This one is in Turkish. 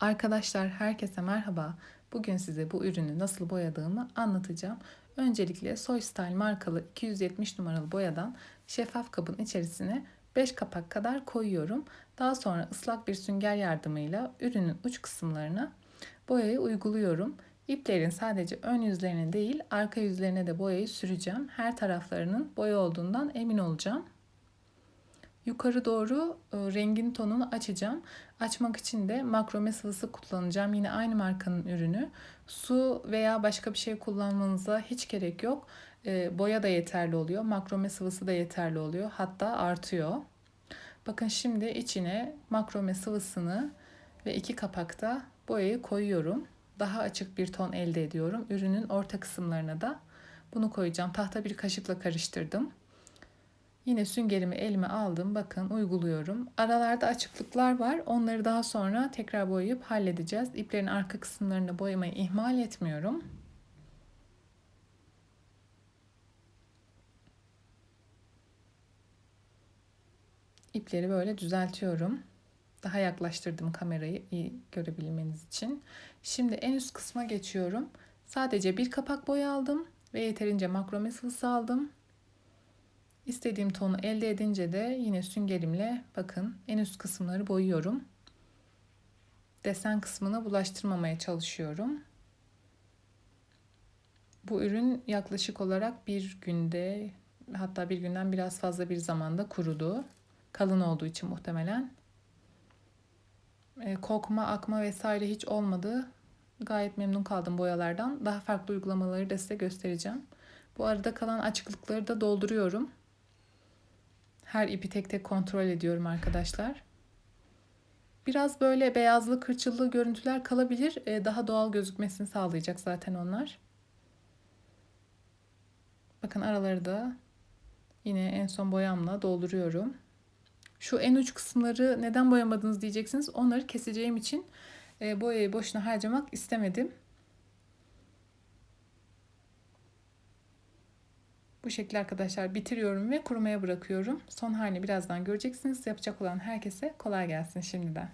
Arkadaşlar herkese merhaba. Bugün size bu ürünü nasıl boyadığımı anlatacağım. Öncelikle Soy Style markalı 270 numaralı boyadan şeffaf kabın içerisine 5 kapak kadar koyuyorum. Daha sonra ıslak bir sünger yardımıyla ürünün uç kısımlarına boyayı uyguluyorum. İplerin sadece ön yüzlerine değil arka yüzlerine de boyayı süreceğim. Her taraflarının boya olduğundan emin olacağım. Yukarı doğru e, rengin tonunu açacağım. Açmak için de makrome sıvısı kullanacağım. Yine aynı markanın ürünü. Su veya başka bir şey kullanmanıza hiç gerek yok. E, boya da yeterli oluyor. Makrome sıvısı da yeterli oluyor. Hatta artıyor. Bakın şimdi içine makrome sıvısını ve iki kapakta boyayı koyuyorum. Daha açık bir ton elde ediyorum. Ürünün orta kısımlarına da bunu koyacağım. Tahta bir kaşıkla karıştırdım. Yine süngerimi elime aldım. Bakın uyguluyorum. Aralarda açıklıklar var. Onları daha sonra tekrar boyayıp halledeceğiz. İplerin arka kısımlarını boyamayı ihmal etmiyorum. İpleri böyle düzeltiyorum. Daha yaklaştırdım kamerayı iyi görebilmeniz için. Şimdi en üst kısma geçiyorum. Sadece bir kapak boya aldım ve yeterince makrome sıvısı aldım. İstediğim tonu elde edince de yine süngerimle bakın en üst kısımları boyuyorum. Desen kısmına bulaştırmamaya çalışıyorum. Bu ürün yaklaşık olarak bir günde hatta bir günden biraz fazla bir zamanda kurudu. Kalın olduğu için muhtemelen. E, kokma, akma vesaire hiç olmadı. Gayet memnun kaldım boyalardan. Daha farklı uygulamaları da size göstereceğim. Bu arada kalan açıklıkları da dolduruyorum. Her ipi tek tek kontrol ediyorum arkadaşlar. Biraz böyle beyazlı kırçıllı görüntüler kalabilir. Ee, daha doğal gözükmesini sağlayacak zaten onlar. Bakın araları da yine en son boyamla dolduruyorum. Şu en uç kısımları neden boyamadınız diyeceksiniz. Onları keseceğim için e, boyayı boşuna harcamak istemedim. Bu şekilde arkadaşlar bitiriyorum ve kurumaya bırakıyorum. Son halini birazdan göreceksiniz. Yapacak olan herkese kolay gelsin şimdiden.